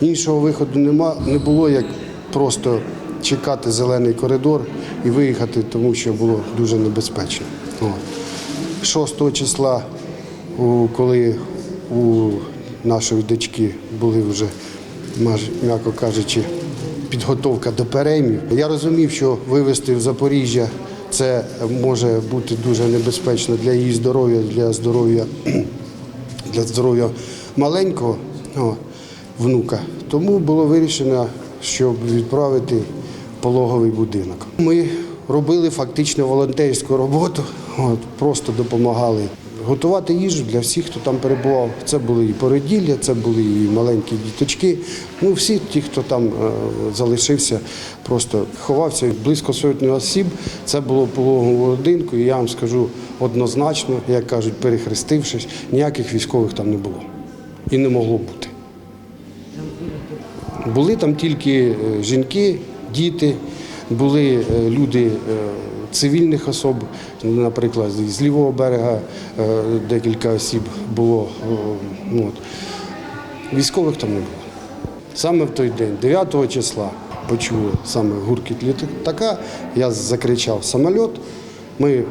іншого виходу нема, не було, як просто чекати зелений коридор і виїхати, тому що було дуже небезпечно. От. 6 числа, коли у нашої дочки були вже, м'яко кажучи, підготовка до переймів. Я розумів, що вивезти в Запоріжжя це може бути дуже небезпечно для її здоров'я, для здоров'я для здоров'я маленького внука. Тому було вирішено, щоб відправити пологовий будинок. Ми робили фактично волонтерську роботу, от, просто допомагали готувати їжу для всіх, хто там перебував. Це були і породілля, це були і маленькі діточки. Ну, всі ті, хто там е, залишився, просто ховався. Близько сотні осіб. Це було пологового будинку, і я вам скажу однозначно, як кажуть, перехрестившись, ніяких військових там не було. І не могло бути. Були там тільки е, жінки, діти, були е, люди е, цивільних особ, наприклад, з лівого берега декілька осіб було. ну, от. Військових там не було. Саме в той день, 9 числа, почули саме гуркіт літака, я закричав самоліт, ми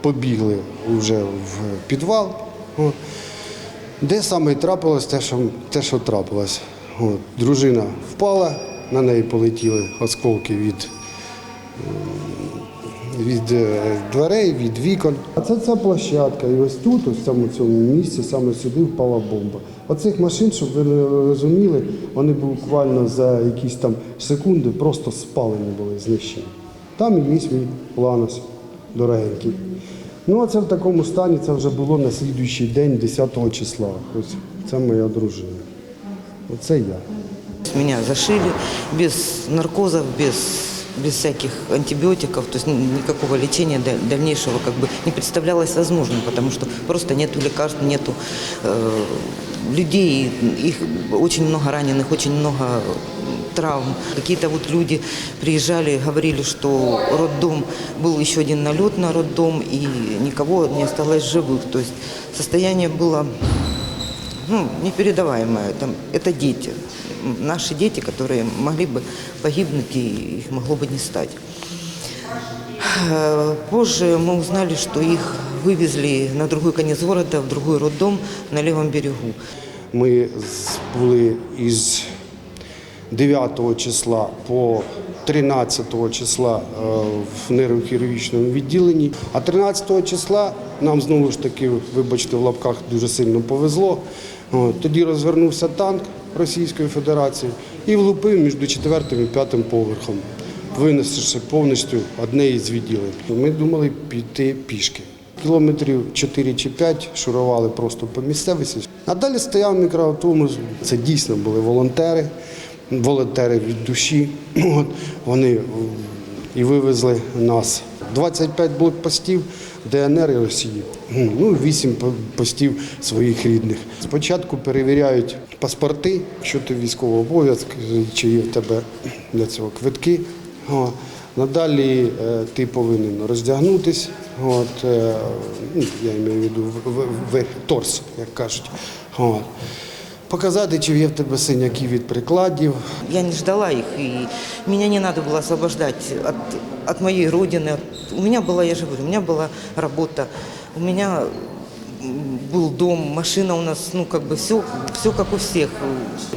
побігли вже в підвал. Де саме і трапилось те, що, те, що трапилось. От, дружина впала, на неї полетіли осколки від, від е, дверей, від вікон. А це ця площадка. І ось тут, ось цьому, цьому місці, саме сюди впала бомба. Оцих машин, щоб ви розуміли, вони буквально за якісь там секунди просто спалені були, знищені. Там і є мій ланос дорогенький. Ну, а це в такому стані це вже було на слідуючий день, 10 числа. Ось це моя дружина. Оце я. Меня зашили без наркозов, без, без всяких антибиотиков, то есть ни- никакого лечения да- дальнейшего как бы не представлялось возможным, потому что просто нету лекарств, нету э, людей, их очень много раненых, очень много травм. Какие-то вот люди приезжали, говорили, что роддом, был еще один налет на роддом, и никого не осталось живых. То есть состояние было ну, непередаваемое. Там, это дети, М, наши дети, которые могли бы погибнуть, и их могло бы не стать. Э, Позже мы узнали, что их вывезли на другой конец города, в другой роддом на левом берегу. Ми з- були із 9 числа по 13 числа е, в нейрохірургічному відділенні. А 13 числа нам знову ж таки, вибачте, в лапках дуже сильно повезло. Тоді розвернувся танк Російської Федерації і влупив між 4 і 5 поверхом, винесши повністю одне із відділень. Ми думали піти пішки. Кілометрів 4 чи 5 шурували просто по місцевості. А далі стояв мікроавтобус. Це дійсно були волонтери, волонтери від душі. От, вони і вивезли нас. 25 блокпостів ДНР і Росії. Ну, 8 постів своїх рідних. Спочатку перевіряють паспорти, що ти військовий обов'язок, чи є в тебе для цього квитки. Надалі е, ти повинен роздягнутись, от, е, ну, я маю в виду торс, як кажуть. От Показати, чи є в тебе синяки від прикладів. Я не ждала их, и меня не надо было освобождать от, от моей родины. От- У меня была, я же говорю, у меня была работа, у меня м, был дом, машина у нас, ну, как бы все, все как у всех.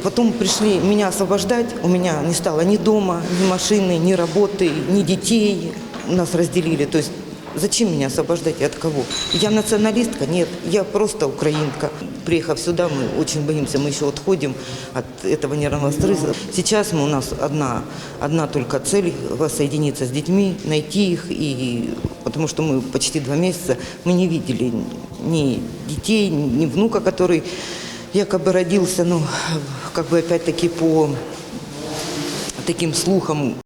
Потом пришли меня освобождать, у меня не стало ни дома, ни машины, ни работы, ни детей. Нас разделили, то есть Зачем меня освобождать и от кого? Я националистка? Нет, я просто украинка. Приехав сюда, мы очень боимся, мы еще отходим от этого нервного стресса. Сейчас мы, у нас одна, одна только цель – воссоединиться с детьми, найти их, и, потому что мы почти два месяца, мы не видели ни детей, ни внука, который якобы родился, ну, как бы опять-таки по таким слухам